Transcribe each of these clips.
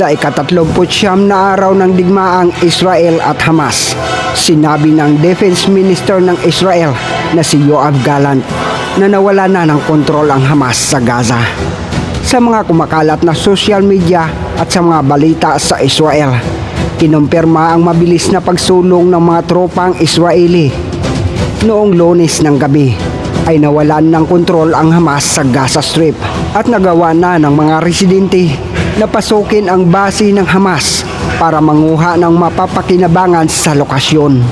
Sa ikatatlumputsyam na araw ng digmaang Israel at Hamas, sinabi ng Defense Minister ng Israel na si Yoav Gallant na nawala na ng kontrol ang Hamas sa Gaza. Sa mga kumakalat na social media at sa mga balita sa Israel, kinumpirma ang mabilis na pagsulong ng mga tropang Israeli. Noong lunes ng gabi ay nawalan ng kontrol ang Hamas sa Gaza Strip at nagawa na ng mga residente na pasukin ang base ng Hamas para manguha ng mapapakinabangan sa lokasyon.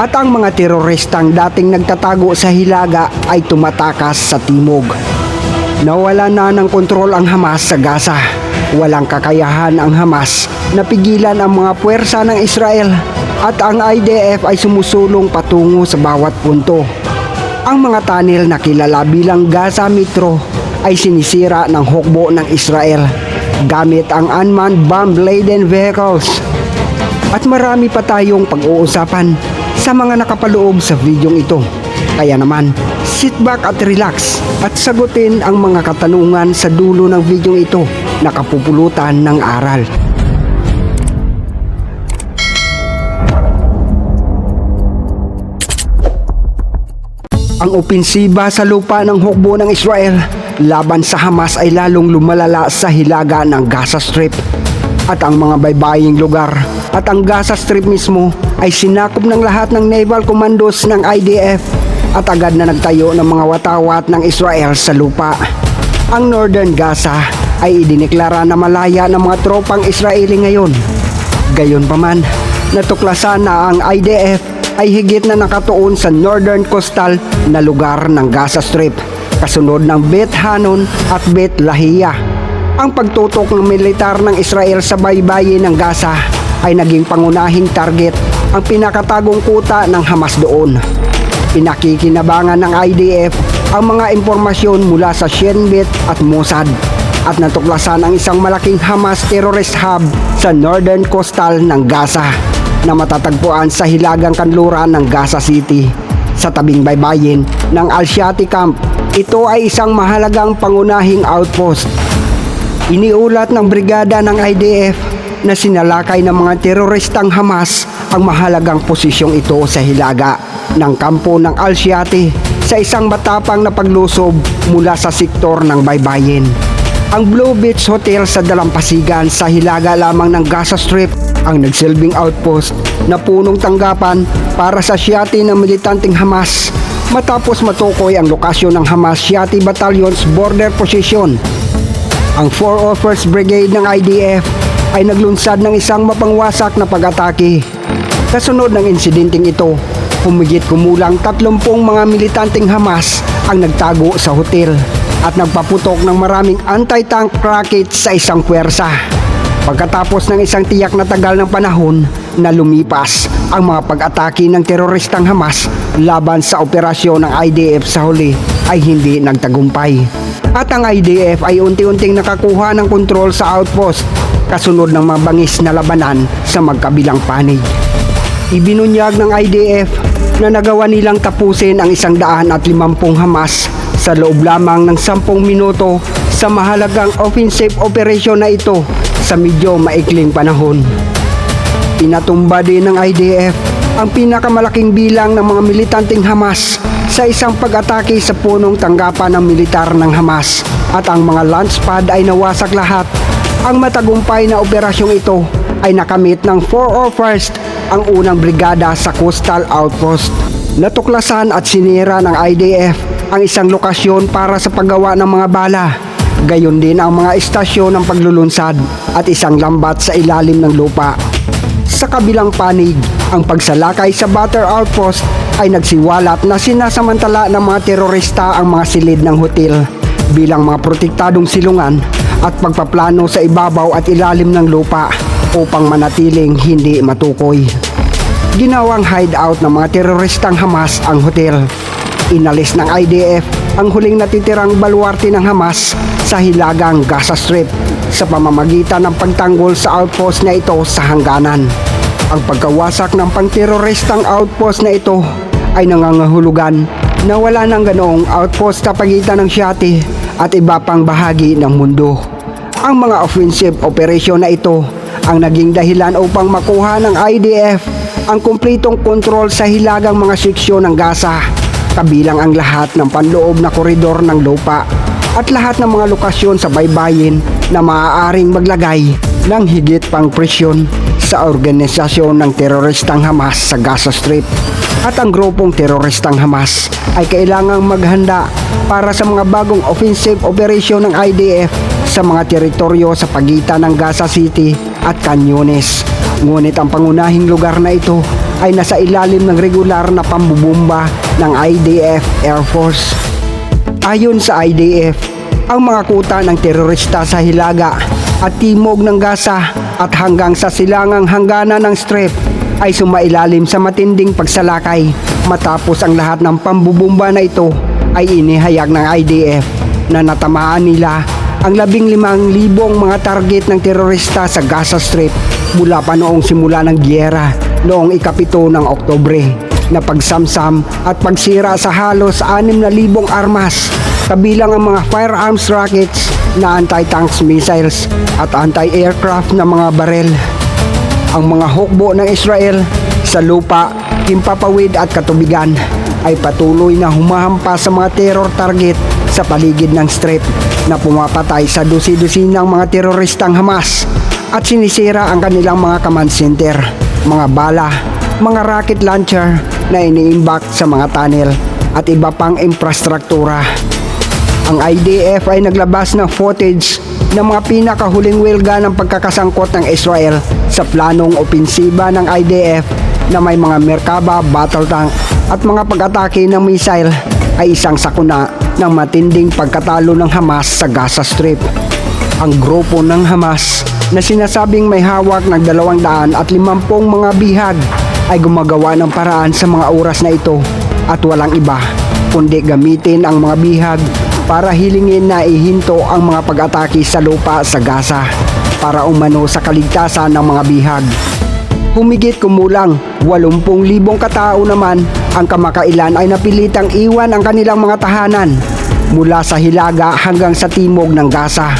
At ang mga teroristang dating nagtatago sa Hilaga ay tumatakas sa timog. Nawala na ng kontrol ang Hamas sa Gaza. Walang kakayahan ang Hamas na pigilan ang mga puwersa ng Israel at ang IDF ay sumusulong patungo sa bawat punto. Ang mga tunnel na kilala bilang Gaza Metro ay sinisira ng hukbo ng Israel gamit ang unmanned bomb-laden vehicles. At marami pa tayong pag-uusapan sa mga nakapaloob sa videong ito. Kaya naman, sit back at relax at sagutin ang mga katanungan sa dulo ng videong ito na kapupulutan ng aral. Ang opensiba sa lupa ng hukbo ng Israel laban sa Hamas ay lalong lumalala sa hilaga ng Gaza Strip. At ang mga baybaying lugar at ang Gaza Strip mismo ay sinakop ng lahat ng naval commandos ng IDF at agad na nagtayo ng mga watawat ng Israel sa lupa. Ang Northern Gaza ay idineklara na malaya ng mga tropang Israeli ngayon. Gayon pa man, natuklasan na ang IDF ay higit na nakatuon sa northern coastal na lugar ng Gaza Strip, kasunod ng Bet Hanon at Bet Lahia. Ang pagtutok ng militar ng Israel sa baybayin ng Gaza ay naging pangunahing target ang pinakatagong kuta ng Hamas doon. Pinakikinabangan ng IDF ang mga impormasyon mula sa Shin Bet at Mossad at natuklasan ang isang malaking Hamas terrorist hub sa northern coastal ng Gaza na matatagpuan sa hilagang kanluran ng Gaza City sa tabing baybayin ng Al-Shati Camp. Ito ay isang mahalagang pangunahing outpost. Iniulat ng brigada ng IDF na sinalakay ng mga teroristang Hamas ang mahalagang posisyong ito sa hilaga ng kampo ng Al-Shati sa isang matapang na paglusob mula sa sektor ng baybayin. Ang Blue Beach Hotel sa Dalampasigan sa hilaga lamang ng Gaza Strip ang nagsilbing outpost na punong tanggapan para sa Shiati ng militanteng Hamas matapos matukoy ang lokasyon ng Hamas Shiati Battalion's border position. Ang 401st Brigade ng IDF ay naglunsad ng isang mapangwasak na pag-atake. Kasunod ng insidenteng ito, humigit kumulang 30 mga militanteng Hamas ang nagtago sa hotel at nagpaputok ng maraming anti-tank rockets sa isang puwersa. Pagkatapos ng isang tiyak na tagal ng panahon na lumipas ang mga pag-atake ng teroristang Hamas laban sa operasyon ng IDF sa huli ay hindi nagtagumpay. At ang IDF ay unti-unting nakakuha ng kontrol sa outpost kasunod ng mga bangis na labanan sa magkabilang panig. Ibinunyag ng IDF na nagawa nilang tapusin ang isang daan at limampung Hamas sa loob lamang ng sampung minuto sa mahalagang offensive operation na ito sa medyo maikling panahon. Pinatumba din ng IDF ang pinakamalaking bilang ng mga militanteng Hamas sa isang pag-atake sa punong tanggapan ng militar ng Hamas at ang mga launch pad ay nawasak lahat. Ang matagumpay na operasyong ito ay nakamit ng 401st ang unang brigada sa coastal outpost. Natuklasan at sinira ng IDF ang isang lokasyon para sa paggawa ng mga bala. Gayon din ang mga istasyon ng paglulunsad at isang lambat sa ilalim ng lupa. Sa kabilang panig, ang pagsalakay sa Butter Outpost ay nagsiwalat na sinasamantala ng mga terorista ang mga silid ng hotel bilang mga protektadong silungan at pagpaplano sa ibabaw at ilalim ng lupa upang manatiling hindi matukoy. Ginawang hideout ng mga teroristang Hamas ang hotel. Inalis ng IDF ang huling natitirang baluarte ng Hamas sa hilagang Gaza Strip sa pamamagitan ng pagtanggol sa outpost na ito sa hangganan. Ang pagkawasak ng pangteroristang outpost na ito ay nangangahulugan na wala nang ganoong outpost sa pagitan ng Shati at iba pang bahagi ng mundo. Ang mga offensive operation na ito ang naging dahilan upang makuha ng IDF ang kumpletong kontrol sa hilagang mga seksyon ng Gaza, kabilang ang lahat ng panloob na koridor ng lupa at lahat ng mga lokasyon sa baybayin na maaaring maglagay ng higit pang presyon sa organisasyon ng teroristang Hamas sa Gaza Strip. At ang grupong teroristang Hamas ay kailangang maghanda para sa mga bagong offensive operation ng IDF sa mga teritoryo sa pagitan ng Gaza City at Canyones. Ngunit ang pangunahing lugar na ito ay nasa ilalim ng regular na pambubumba ng IDF Air Force. Ayon sa IDF, ang mga kuta ng terorista sa Hilaga at Timog ng Gaza at hanggang sa silangang hangganan ng Strip ay sumailalim sa matinding pagsalakay matapos ang lahat ng pambubumba na ito ay inihayag ng IDF na natamaan nila ang labing limang libong mga target ng terorista sa Gaza Strip mula pa noong simula ng giyera noong ikapito ng Oktobre na pagsamsam at pagsira sa halos 6,000 armas kabilang ang mga firearms rockets na anti-tanks missiles at anti-aircraft na mga barel. Ang mga hukbo ng Israel sa lupa, himpapawid at katubigan ay patuloy na humahampas sa mga terror target sa paligid ng strip na pumapatay sa dusi-dusinang mga teroristang Hamas at sinisira ang kanilang mga command center, mga bala, mga rocket launcher na iniimbak sa mga tunnel at iba pang infrastruktura. Ang IDF ay naglabas ng footage ng mga pinakahuling wilga ng pagkakasangkot ng Israel sa planong opensiba ng IDF na may mga Merkaba battle tank at mga pag-atake ng missile ay isang sakuna ng matinding pagkatalo ng Hamas sa Gaza Strip. Ang grupo ng Hamas na sinasabing may hawak ng 250 mga bihag ay gumagawa ng paraan sa mga oras na ito at walang iba kundi gamitin ang mga bihag para hilingin na ihinto ang mga pag-atake sa lupa sa Gaza para umano sa kaligtasan ng mga bihag. Humigit kumulang 80,000 katao naman ang kamakailan ay napilitang iwan ang kanilang mga tahanan mula sa Hilaga hanggang sa timog ng Gaza.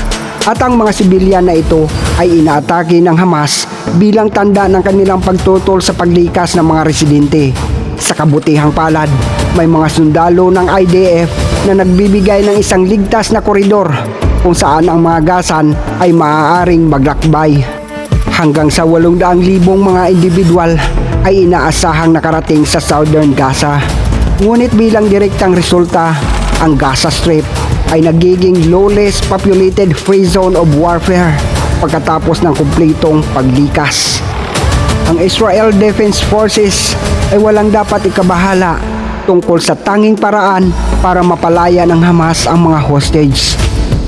At ang mga sibilyan na ito ay inaatake ng Hamas bilang tanda ng kanilang pagtutol sa paglikas ng mga residente. Sa kabutihang palad, may mga sundalo ng IDF na nagbibigay ng isang ligtas na koridor kung saan ang mga gasan ay maaaring maglakbay. Hanggang sa 800,000 mga individual ay inaasahang nakarating sa Southern Gaza. Ngunit bilang direktang resulta, ang Gaza Strip ay nagiging lawless populated free zone of warfare pagkatapos ng kumplitong paglikas. Ang Israel Defense Forces ay walang dapat ikabahala tungkol sa tanging paraan para mapalaya ng Hamas ang mga hostage.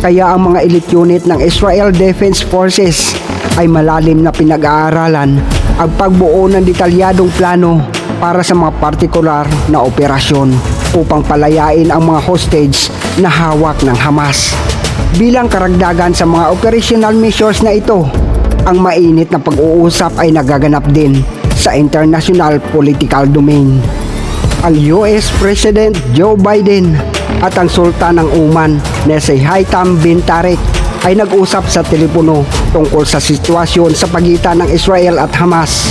Kaya ang mga elite unit ng Israel Defense Forces ay malalim na pinag-aaralan ang pagbuo ng detalyadong plano para sa mga partikular na operasyon upang palayain ang mga hostage na hawak ng Hamas. Bilang karagdagan sa mga operational measures na ito, ang mainit na pag-uusap ay nagaganap din sa international political domain. Ang US President Joe Biden at ang Sultan ng Oman na si Haitham bin Tariq ay nag-usap sa telepono tungkol sa sitwasyon sa pagitan ng Israel at Hamas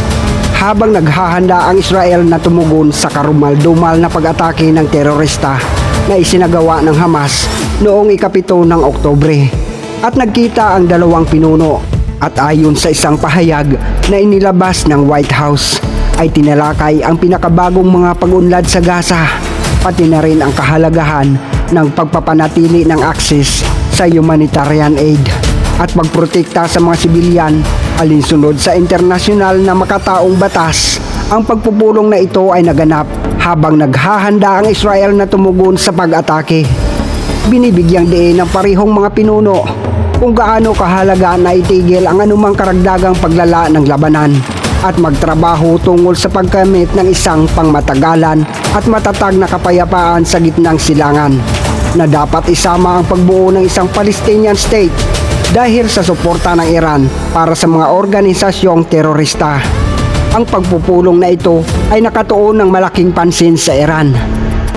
habang naghahanda ang Israel na tumugon sa karumal-dumal na pag-atake ng terorista na isinagawa ng Hamas noong ikapito ng Oktobre. At nagkita ang dalawang pinuno at ayon sa isang pahayag na inilabas ng White House ay tinalakay ang pinakabagong mga pag-unlad sa Gaza pati na rin ang kahalagahan ng pagpapanatili ng access sa humanitarian aid at pagprotekta sa mga sibilyan alinsunod sa internasyonal na makataong batas. Ang pagpupulong na ito ay naganap habang naghahanda ang Israel na tumugon sa pag-atake. Binibigyang diin ng parihong mga pinuno kung gaano kahalaga na itigil ang anumang karagdagang paglala ng labanan at magtrabaho tungkol sa pagkamit ng isang pangmatagalan at matatag na kapayapaan sa gitnang silangan na dapat isama ang pagbuo ng isang Palestinian state dahil sa suporta ng Iran para sa mga organisasyong terorista. Ang pagpupulong na ito ay nakatuon ng malaking pansin sa Iran.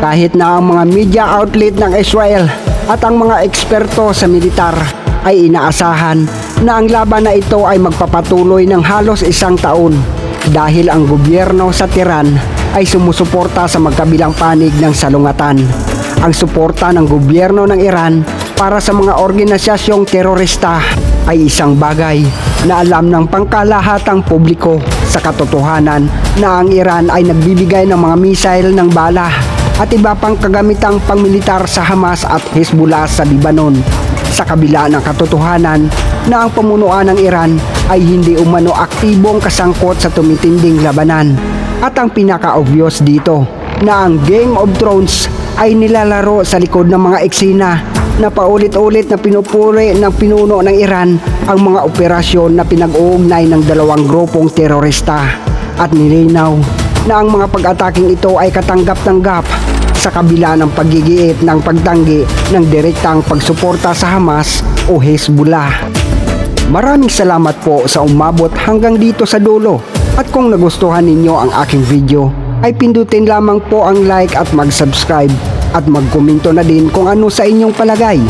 Kahit na ang mga media outlet ng Israel at ang mga eksperto sa militar ay inaasahan na ang laban na ito ay magpapatuloy ng halos isang taon dahil ang gobyerno sa Tehran ay sumusuporta sa magkabilang panig ng salungatan. Ang suporta ng gobyerno ng Iran para sa mga organisasyong terorista ay isang bagay na alam ng pangkalahatang publiko sa katotohanan na ang Iran ay nagbibigay ng mga misail ng bala at iba pang kagamitang pangmilitar sa Hamas at Hezbollah sa Lebanon sa kabila ng katotohanan na ang pamunuan ng Iran ay hindi umano aktibong kasangkot sa tumitinding labanan. At ang pinaka-obvious dito na ang Game of Thrones ay nilalaro sa likod ng mga eksena na paulit-ulit na pinupuri ng pinuno ng Iran ang mga operasyon na pinag-uugnay ng dalawang grupong terorista at nilinaw na ang mga pag-ataking ito ay katanggap-tanggap sa kabila ng paggigiit ng pagtanggi ng direktang pagsuporta sa Hamas o Hezbollah. Maraming salamat po sa umabot hanggang dito sa dulo. At kung nagustuhan ninyo ang aking video, ay pindutin lamang po ang like at mag-subscribe at magkomento na din kung ano sa inyong palagay.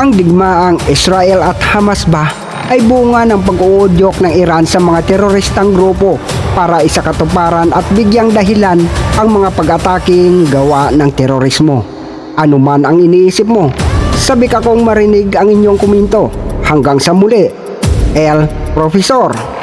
Ang digmaang Israel at Hamas ba ay bunga ng pag-uudyok ng Iran sa mga teroristang grupo para isakatuparan at bigyang dahilan ang mga pag-ataking gawa ng terorismo. Ano man ang iniisip mo, sabi ka kong marinig ang inyong komento. Hanggang sa muli, El Profesor.